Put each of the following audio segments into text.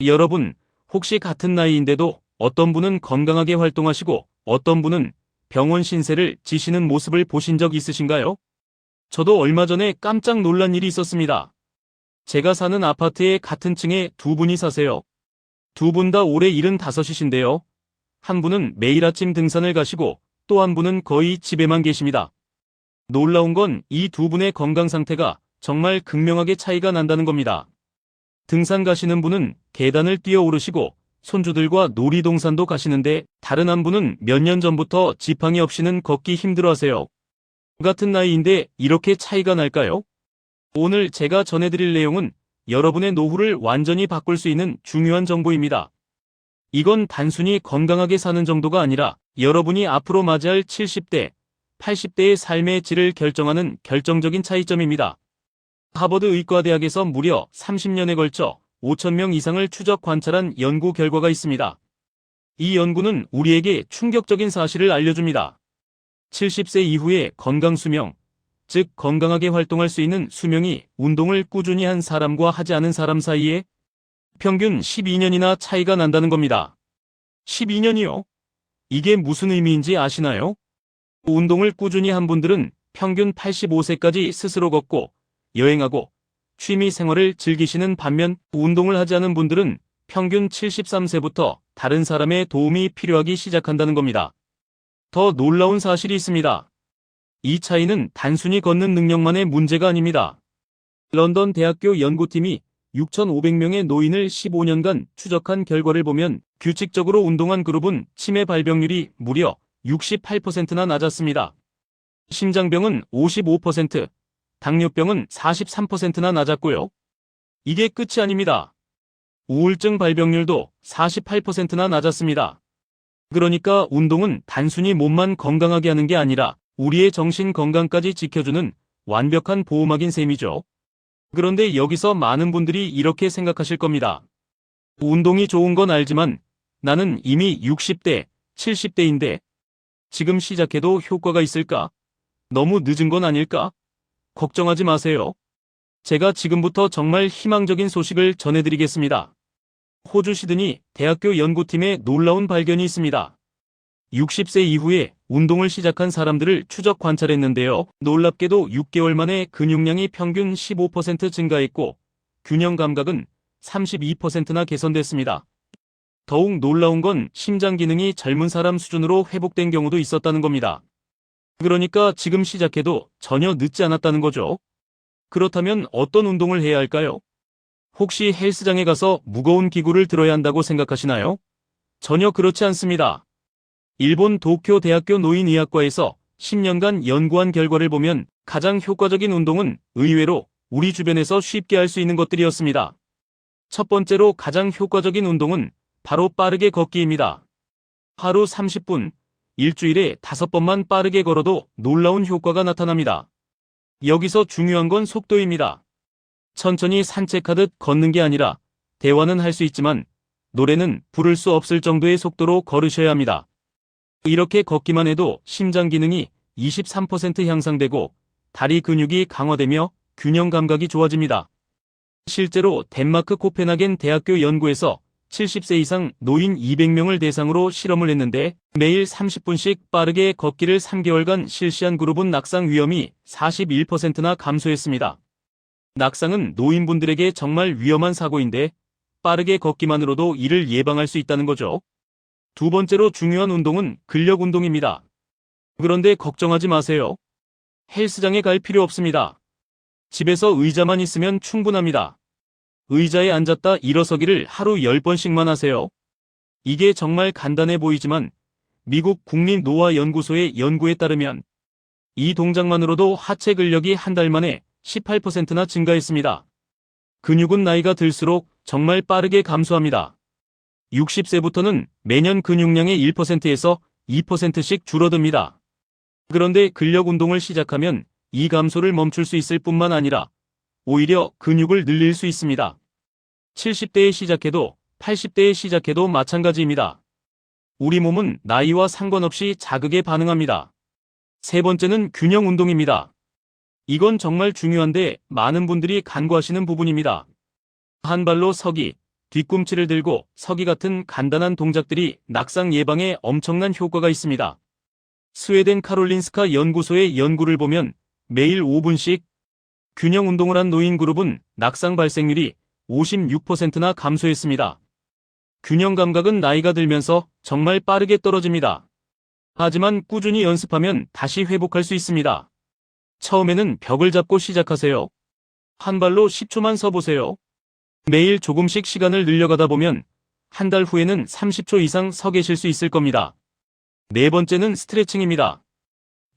여러분, 혹시 같은 나이인데도 어떤 분은 건강하게 활동하시고 어떤 분은 병원 신세를 지시는 모습을 보신 적 있으신가요? 저도 얼마 전에 깜짝 놀란 일이 있었습니다. 제가 사는 아파트에 같은 층에 두 분이 사세요. 두 분 다 올해 75이신데요. 한 분은 매일 아침 등산을 가시고 또 한 분은 거의 집에만 계십니다. 놀라운 건 이 두 분의 건강 상태가 정말 극명하게 차이가 난다는 겁니다. 등산 가시는 분은 계단을 뛰어 오르시고 손주들과 놀이동산도 가시는데 다른 한 분은 몇 년 전부터 지팡이 없이는 걷기 힘들어 하세요. 같은 나이인데 이렇게 차이가 날까요? 오늘 제가 전해드릴 내용은 여러분의 노후를 완전히 바꿀 수 있는 중요한 정보입니다. 이건 단순히 건강하게 사는 정도가 아니라 여러분이 앞으로 맞이할 70대, 80대의 삶의 질을 결정하는 결정적인 차이점입니다. 하버드 의과대학에서 무려 30년에 걸쳐 5천명 이상을 추적 관찰한 연구 결과가 있습니다. 이 연구는 우리에게 충격적인 사실을 알려줍니다. 70세 이후의 건강 수명, 즉 건강하게 활동할 수 있는 수명이 운동을 꾸준히 한 사람과 하지 않은 사람 사이에 평균 12년이나 차이가 난다는 겁니다. 12년이요? 이게 무슨 의미인지 아시나요? 운동을 꾸준히 한 분들은 평균 85세까지 스스로 걷고 여행하고 취미 생활을 즐기시는 반면 운동을 하지 않은 분들은 평균 73세부터 다른 사람의 도움이 필요하기 시작한다는 겁니다. 더 놀라운 사실이 있습니다. 이 차이는 단순히 걷는 능력만의 문제가 아닙니다. 런던 대학교 연구팀이 6,500명의 노인을 15년간 추적한 결과를 보면 규칙적으로 운동한 그룹은 치매 발병률이 무려 68%나 낮았습니다. 심장병은 55%, 당뇨병은 43%나 낮았고요. 이게 끝이 아닙니다. 우울증 발병률도 48%나 낮았습니다. 그러니까 운동은 단순히 몸만 건강하게 하는 게 아니라 우리의 정신 건강까지 지켜주는 완벽한 보호막인 셈이죠. 그런데 여기서 많은 분들이 이렇게 생각하실 겁니다. 운동이 좋은 건 알지만 나는 이미 60대, 70대인데 지금 시작해도 효과가 있을까? 너무 늦은 건 아닐까? 걱정하지 마세요. 제가 지금부터 정말 희망적인 소식을 전해드리겠습니다. 호주 시드니 대학교 연구팀의 놀라운 발견이 있습니다. 60세 이후에 운동을 시작한 사람들을 추적 관찰했는데요. 놀랍게도 6개월 만에 근육량이 평균 15% 증가했고 균형 감각은 32%나 개선됐습니다. 더욱 놀라운 건 심장 기능이 젊은 사람 수준으로 회복된 경우도 있었다는 겁니다. 그러니까 지금 시작해도 전혀 늦지 않았다는 거죠. 그렇다면 어떤 운동을 해야 할까요? 혹시 헬스장에 가서 무거운 기구를 들어야 한다고 생각하시나요? 전혀 그렇지 않습니다. 일본 도쿄 대학교 노인의학과에서 10년간 연구한 결과를 보면 가장 효과적인 운동은 의외로 우리 주변에서 쉽게 할 수 있는 것들이었습니다. 첫 번째로 가장 효과적인 운동은 바로 빠르게 걷기입니다. 하루 30분, 일주일에 5번만 빠르게 걸어도 놀라운 효과가 나타납니다. 여기서 중요한 건 속도입니다. 천천히 산책하듯 걷는 게 아니라 대화는 할 수 있지만 노래는 부를 수 없을 정도의 속도로 걸으셔야 합니다. 이렇게 걷기만 해도 심장 기능이 23% 향상되고 다리 근육이 강화되며 균형 감각이 좋아집니다. 실제로 덴마크 코펜하겐 대학교 연구에서 70세 이상 노인 200명을 대상으로 실험을 했는데 매일 30분씩 빠르게 걷기를 3개월간 실시한 그룹은 낙상 위험이 41%나 감소했습니다. 낙상은 노인분들에게 정말 위험한 사고인데 빠르게 걷기만으로도 이를 예방할 수 있다는 거죠. 두 번째로 중요한 운동은 근력 운동입니다. 그런데 걱정하지 마세요. 헬스장에 갈 필요 없습니다. 집에서 의자만 있으면 충분합니다. 의자에 앉았다 일어서기를 하루 10번씩만 하세요. 이게 정말 간단해 보이지만 미국 국립노화연구소의 연구에 따르면 이 동작만으로도 하체 근력이 한 달 만에 18%나 증가했습니다. 근육은 나이가 들수록 정말 빠르게 감소합니다. 60세부터는 매년 근육량의 1%에서 2%씩 줄어듭니다. 그런데 근력 운동을 시작하면 이 감소를 멈출 수 있을 뿐만 아니라 오히려 근육을 늘릴 수 있습니다. 70대에 시작해도 80대에 시작해도 마찬가지입니다. 우리 몸은 나이와 상관없이 자극에 반응합니다. 세 번째는 균형 운동입니다. 이건 정말 중요한데 많은 분들이 간과하시는 부분입니다. 한 발로 서기, 뒤꿈치를 들고 서기 같은 간단한 동작들이 낙상 예방에 엄청난 효과가 있습니다. 스웨덴 카롤린스카 연구소의 연구를 보면 매일 5분씩 균형 운동을 한 노인 그룹은 낙상 발생률이 56%나 감소했습니다. 균형 감각은 나이가 들면서 정말 빠르게 떨어집니다. 하지만 꾸준히 연습하면 다시 회복할 수 있습니다. 처음에는 벽을 잡고 시작하세요. 한 발로 10초만 서보세요. 매일 조금씩 시간을 늘려가다 보면 한 달 후에는 30초 이상 서 계실 수 있을 겁니다. 네 번째는 스트레칭입니다.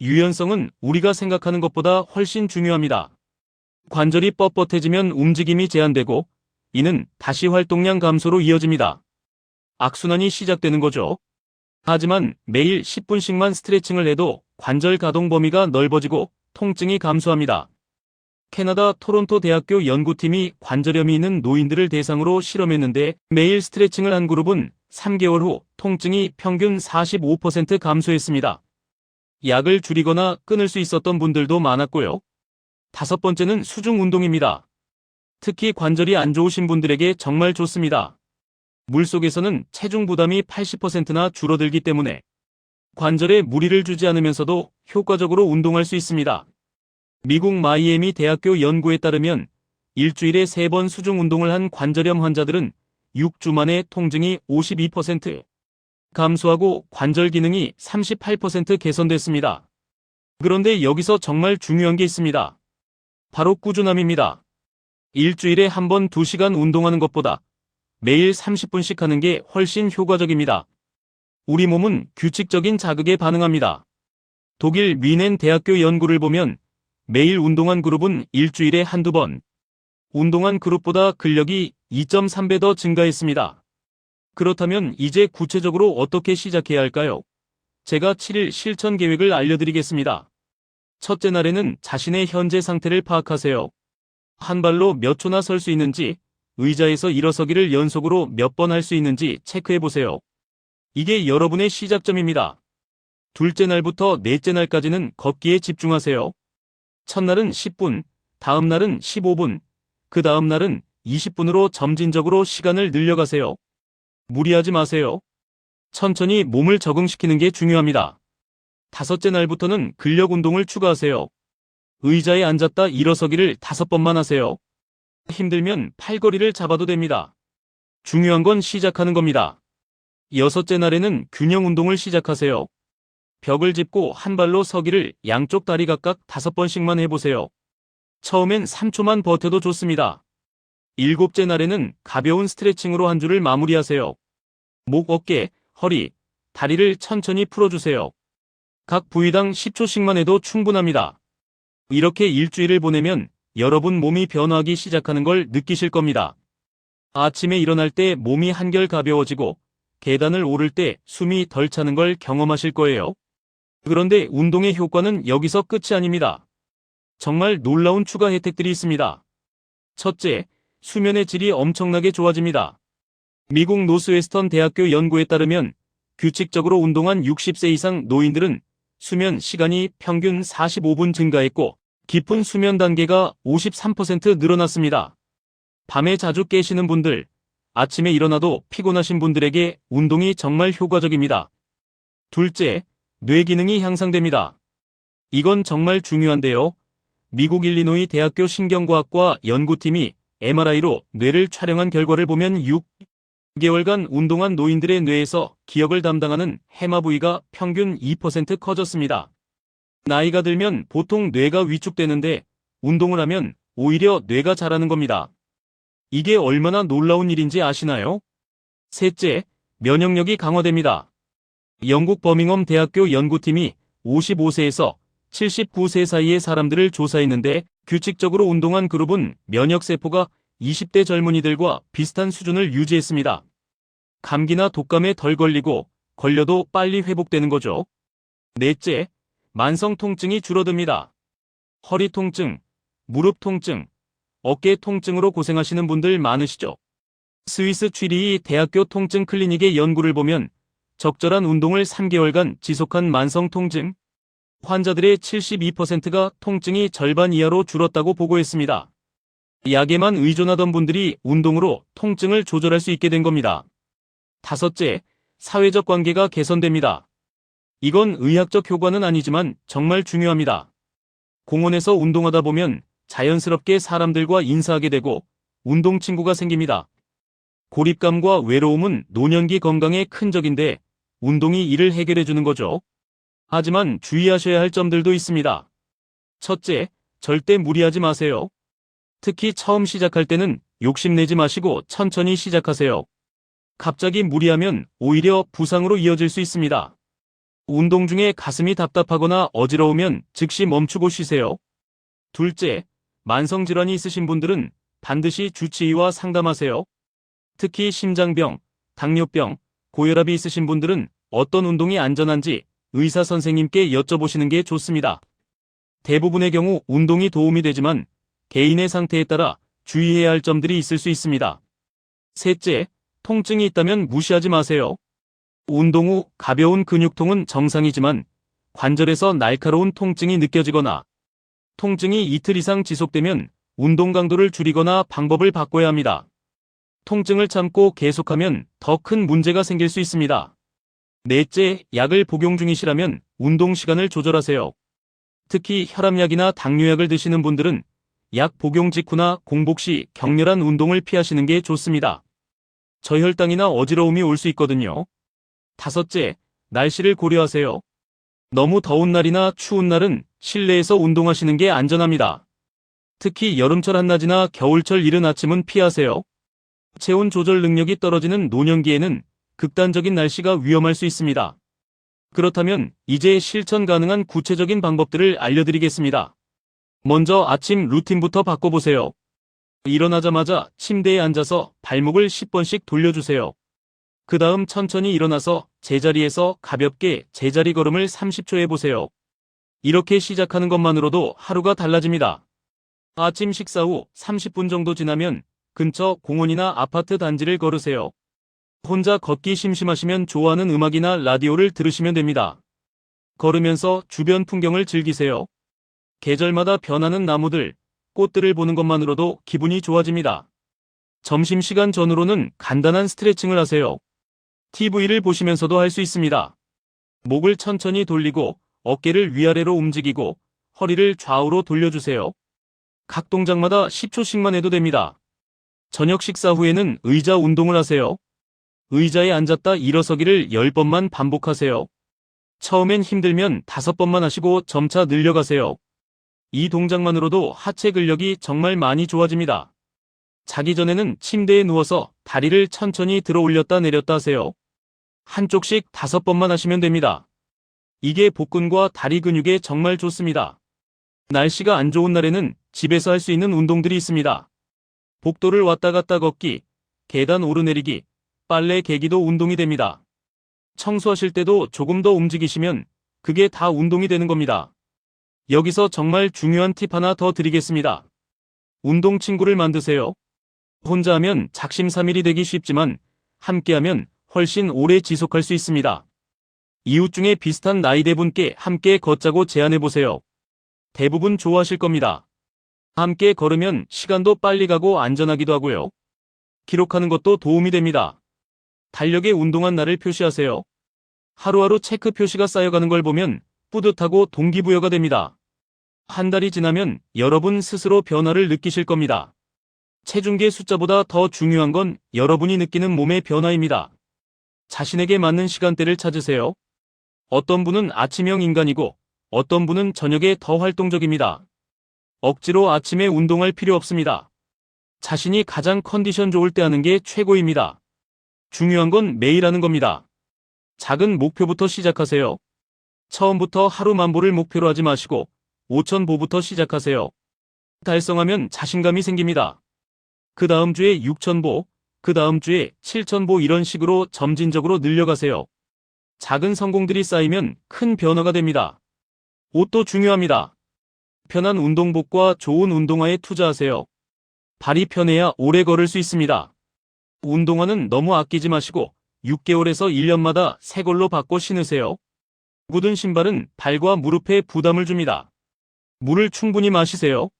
유연성은 우리가 생각하는 것보다 훨씬 중요합니다. 관절이 뻣뻣해지면 움직임이 제한되고 이는 다시 활동량 감소로 이어집니다. 악순환이 시작되는 거죠. 하지만 매일 10분씩만 스트레칭을 해도 관절 가동 범위가 넓어지고 통증이 감소합니다. 캐나다 토론토 대학교 연구팀이 관절염이 있는 노인들을 대상으로 실험했는데 매일 스트레칭을 한 그룹은 3개월 후 통증이 평균 45% 감소했습니다. 약을 줄이거나 끊을 수 있었던 분들도 많았고요. 다섯 번째는 수중 운동입니다. 특히 관절이 안 좋으신 분들에게 정말 좋습니다. 물속에서는 체중 부담이 80%나 줄어들기 때문에 관절에 무리를 주지 않으면서도 효과적으로 운동할 수 있습니다. 미국 마이애미 대학교 연구에 따르면 일주일에 3번 수중 운동을 한 관절염 환자들은 6주 만에 통증이 52% 감소하고 관절 기능이 38% 개선됐습니다. 그런데 여기서 정말 중요한 게 있습니다. 바로 꾸준함입니다. 일주일에 한 번 2시간 운동하는 것보다 매일 30분씩 하는 게 훨씬 효과적입니다. 우리 몸은 규칙적인 자극에 반응합니다. 독일 미넨 대학교 연구를 보면 매일 운동한 그룹은 일주일에 한두 번, 운동한 그룹보다 근력이 2.3배 더 증가했습니다. 그렇다면 이제 구체적으로 어떻게 시작해야 할까요? 제가 7일 실천 계획을 알려드리겠습니다. 첫째 날에는 자신의 현재 상태를 파악하세요. 한 발로 몇 초나 설 수 있는지, 의자에서 일어서기를 연속으로 몇 번 할 수 있는지 체크해 보세요. 이게 여러분의 시작점입니다. 둘째 날부터 넷째 날까지는 걷기에 집중하세요. 첫날은 10분, 다음 날은 15분, 그 다음 날은 20분으로 점진적으로 시간을 늘려가세요. 무리하지 마세요. 천천히 몸을 적응시키는 게 중요합니다. 다섯째 날부터는 근력 운동을 추가하세요. 의자에 앉았다 일어서기를 다섯 번만 하세요. 힘들면 팔걸이를 잡아도 됩니다. 중요한 건 시작하는 겁니다. 여섯째 날에는 균형 운동을 시작하세요. 벽을 짚고 한 발로 서기를 양쪽 다리 각각 다섯 번씩만 해보세요. 처음엔 3초만 버텨도 좋습니다. 일곱째 날에는 가벼운 스트레칭으로 한 주를 마무리하세요. 목, 어깨, 허리, 다리를 천천히 풀어주세요. 각 부위당 10초씩만 해도 충분합니다. 이렇게 일주일을 보내면 여러분 몸이 변화하기 시작하는 걸 느끼실 겁니다. 아침에 일어날 때 몸이 한결 가벼워지고 계단을 오를 때 숨이 덜 차는 걸 경험하실 거예요. 그런데 운동의 효과는 여기서 끝이 아닙니다. 정말 놀라운 추가 혜택들이 있습니다. 첫째, 수면의 질이 엄청나게 좋아집니다. 미국 노스웨스턴 대학교 연구에 따르면 규칙적으로 운동한 60세 이상 노인들은 수면 시간이 평균 45분 증가했고 깊은 수면 단계가 53% 늘어났습니다. 밤에 자주 깨시는 분들, 아침에 일어나도 피곤하신 분들에게 운동이 정말 효과적입니다. 둘째, 뇌 기능이 향상됩니다. 이건 정말 중요한데요. 미국 일리노이 대학교 신경과학과 연구팀이 MRI로 뇌를 촬영한 결과를 보면 6개월간 운동한 노인들의 뇌에서 기억을 담당하는 해마 부위가 평균 2% 커졌습니다. 나이가 들면 보통 뇌가 위축되는데 운동을 하면 오히려 뇌가 자라는 겁니다. 이게 얼마나 놀라운 일인지 아시나요? 셋째, 면역력이 강화됩니다. 영국 버밍엄 대학교 연구팀이 55세에서 79세 사이의 사람들을 조사했는데 규칙적으로 운동한 그룹은 면역세포가 20대 젊은이들과 비슷한 수준을 유지했습니다. 감기나 독감에 덜 걸리고 걸려도 빨리 회복되는 거죠. 넷째, 만성 통증이 줄어듭니다. 허리 통증, 무릎 통증, 어깨 통증으로 고생하시는 분들 많으시죠? 스위스 취리히 대학교 통증 클리닉의 연구를 보면 적절한 운동을 3개월간 지속한 만성 통증, 환자들의 72%가 통증이 절반 이하로 줄었다고 보고했습니다. 약에만 의존하던 분들이 운동으로 통증을 조절할 수 있게 된 겁니다. 다섯째, 사회적 관계가 개선됩니다. 이건 의학적 효과는 아니지만 정말 중요합니다. 공원에서 운동하다 보면 자연스럽게 사람들과 인사하게 되고 운동 친구가 생깁니다. 고립감과 외로움은 노년기 건강에 큰 적인데 운동이 이를 해결해 주는 거죠. 하지만 주의하셔야 할 점들도 있습니다. 첫째, 절대 무리하지 마세요. 특히 처음 시작할 때는 욕심내지 마시고 천천히 시작하세요. 갑자기 무리하면 오히려 부상으로 이어질 수 있습니다. 운동 중에 가슴이 답답하거나 어지러우면 즉시 멈추고 쉬세요. 둘째, 만성질환이 있으신 분들은 반드시 주치의와 상담하세요. 특히 심장병, 당뇨병, 고혈압이 있으신 분들은 어떤 운동이 안전한지 의사 선생님께 여쭤보시는 게 좋습니다. 대부분의 경우 운동이 도움이 되지만 개인의 상태에 따라 주의해야 할 점들이 있을 수 있습니다. 셋째, 통증이 있다면 무시하지 마세요. 운동 후 가벼운 근육통은 정상이지만 관절에서 날카로운 통증이 느껴지거나 통증이 이틀 이상 지속되면 운동 강도를 줄이거나 방법을 바꿔야 합니다. 통증을 참고 계속하면 더 큰 문제가 생길 수 있습니다. 넷째, 약을 복용 중이시라면 운동 시간을 조절하세요. 특히 혈압약이나 당뇨약을 드시는 분들은 약 복용 직후나 공복 시 격렬한 운동을 피하시는 게 좋습니다. 저혈당이나 어지러움이 올 수 있거든요. 다섯째, 날씨를 고려하세요. 너무 더운 날이나 추운 날은 실내에서 운동하시는 게 안전합니다. 특히 여름철 한낮이나 겨울철 이른 아침은 피하세요. 체온 조절 능력이 떨어지는 노년기에는 극단적인 날씨가 위험할 수 있습니다. 그렇다면 이제 실천 가능한 구체적인 방법들을 알려드리겠습니다. 먼저 아침 루틴부터 바꿔보세요. 일어나자마자 침대에 앉아서 발목을 10번씩 돌려주세요. 그 다음 천천히 일어나서 제자리에서 가볍게 제자리 걸음을 30초 해보세요. 이렇게 시작하는 것만으로도 하루가 달라집니다. 아침 식사 후 30분 정도 지나면 근처 공원이나 아파트 단지를 걸으세요. 혼자 걷기 심심하시면 좋아하는 음악이나 라디오를 들으시면 됩니다. 걸으면서 주변 풍경을 즐기세요. 계절마다 변하는 나무들, 꽃들을 보는 것만으로도 기분이 좋아집니다. 점심시간 전후로는 간단한 스트레칭을 하세요. TV를 보시면서도 할 수 있습니다. 목을 천천히 돌리고 어깨를 위아래로 움직이고 허리를 좌우로 돌려주세요. 각 동작마다 10초씩만 해도 됩니다. 저녁 식사 후에는 의자 운동을 하세요. 의자에 앉았다 일어서기를 10번만 반복하세요. 처음엔 힘들면 5번만 하시고 점차 늘려가세요. 이 동작만으로도 하체 근력이 정말 많이 좋아집니다. 자기 전에는 침대에 누워서 다리를 천천히 들어 올렸다 내렸다 하세요. 한쪽씩 다섯 번만 하시면 됩니다. 이게 복근과 다리 근육에 정말 좋습니다. 날씨가 안 좋은 날에는 집에서 할 수 있는 운동들이 있습니다. 복도를 왔다 갔다 걷기, 계단 오르내리기, 빨래 개기도 운동이 됩니다. 청소하실 때도 조금 더 움직이시면 그게 다 운동이 되는 겁니다. 여기서 정말 중요한 팁 하나 더 드리겠습니다. 운동 친구를 만드세요. 혼자 하면 작심삼일이 되기 쉽지만 함께하면 훨씬 오래 지속할 수 있습니다. 이웃 중에 비슷한 나이대 분께 함께 걷자고 제안해보세요. 대부분 좋아하실 겁니다. 함께 걸으면 시간도 빨리 가고 안전하기도 하고요. 기록하는 것도 도움이 됩니다. 달력에 운동한 날을 표시하세요. 하루하루 체크 표시가 쌓여가는 걸 보면 뿌듯하고 동기부여가 됩니다. 한 달이 지나면 여러분 스스로 변화를 느끼실 겁니다. 체중계 숫자보다 더 중요한 건 여러분이 느끼는 몸의 변화입니다. 자신에게 맞는 시간대를 찾으세요. 어떤 분은 아침형 인간이고 어떤 분은 저녁에 더 활동적입니다. 억지로 아침에 운동할 필요 없습니다. 자신이 가장 컨디션 좋을 때 하는 게 최고입니다. 중요한 건 매일 하는 겁니다. 작은 목표부터 시작하세요. 처음부터 하루 만보를 목표로 하지 마시고 5천보부터 시작하세요. 달성하면 자신감이 생깁니다. 그 다음 주에 6천보, 그 다음 주에 7천보 이런 식으로 점진적으로 늘려가세요. 작은 성공들이 쌓이면 큰 변화가 됩니다. 옷도 중요합니다. 편한 운동복과 좋은 운동화에 투자하세요. 발이 편해야 오래 걸을 수 있습니다. 운동화는 너무 아끼지 마시고 6개월에서 1년마다 새 걸로 바꿔 신으세요. 묻은 신발은 발과 무릎에 부담을 줍니다. 물을 충분히 마시세요.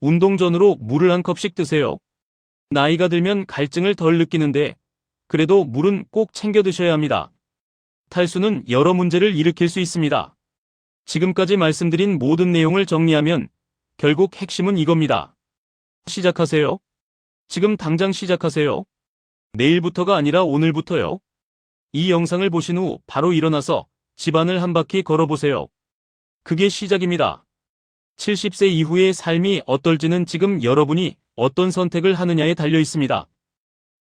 운동 전으로 물을 한 컵씩 드세요. 나이가 들면 갈증을 덜 느끼는데 그래도 물은 꼭 챙겨 드셔야 합니다. 탈수는 여러 문제를 일으킬 수 있습니다. 지금까지 말씀드린 모든 내용을 정리하면 결국 핵심은 이겁니다. 시작하세요. 지금 당장 시작하세요. 내일부터가 아니라 오늘부터요. 이 영상을 보신 후 바로 일어나서 집안을 한 바퀴 걸어보세요. 그게 시작입니다. 70세 이후의 삶이 어떨지는 지금 여러분이 어떤 선택을 하느냐에 달려 있습니다.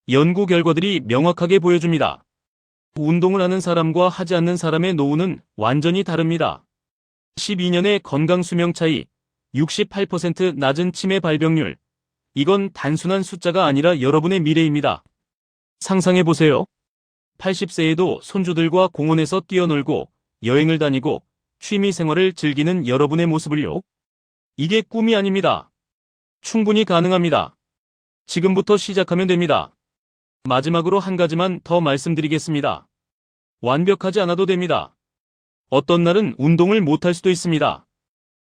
연구 결과들이 명확하게 보여줍니다. 운동을 하는 사람과 하지 않는 사람의 노후는 완전히 다릅니다. 12년의 건강 수명 차이, 68% 낮은 치매 발병률. 이건 단순한 숫자가 아니라 여러분의 미래입니다. 상상해 보세요. 80세에도 손주들과 공원에서 뛰어놀고 여행을 다니고 취미 생활을 즐기는 여러분의 모습을요. 이게 꿈이 아닙니다. 충분히 가능합니다. 지금부터 시작하면 됩니다. 마지막으로 한 가지만 더 말씀드리겠습니다. 완벽하지 않아도 됩니다. 어떤 날은 운동을 못할 수도 있습니다.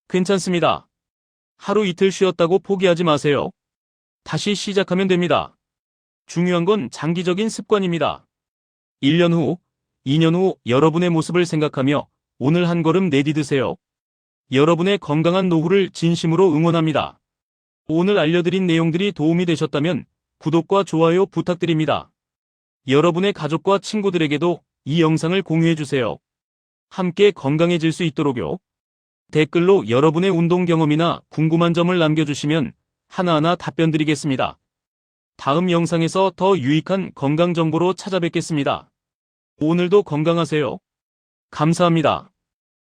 괜찮습니다. 하루 이틀 쉬었다고 포기하지 마세요. 다시 시작하면 됩니다. 중요한 건 장기적인 습관입니다. 1년 후, 2년 후 여러분의 모습을 생각하며 오늘 한 걸음 내디드세요. 여러분의 건강한 노후를 진심으로 응원합니다. 오늘 알려드린 내용들이 도움이 되셨다면 구독과 좋아요 부탁드립니다. 여러분의 가족과 친구들에게도 이 영상을 공유해주세요. 함께 건강해질 수 있도록요. 댓글로 여러분의 운동 경험이나 궁금한 점을 남겨주시면 하나하나 답변 드리겠습니다. 다음 영상에서 더 유익한 건강 정보로 찾아뵙겠습니다. 오늘도 건강하세요. 감사합니다.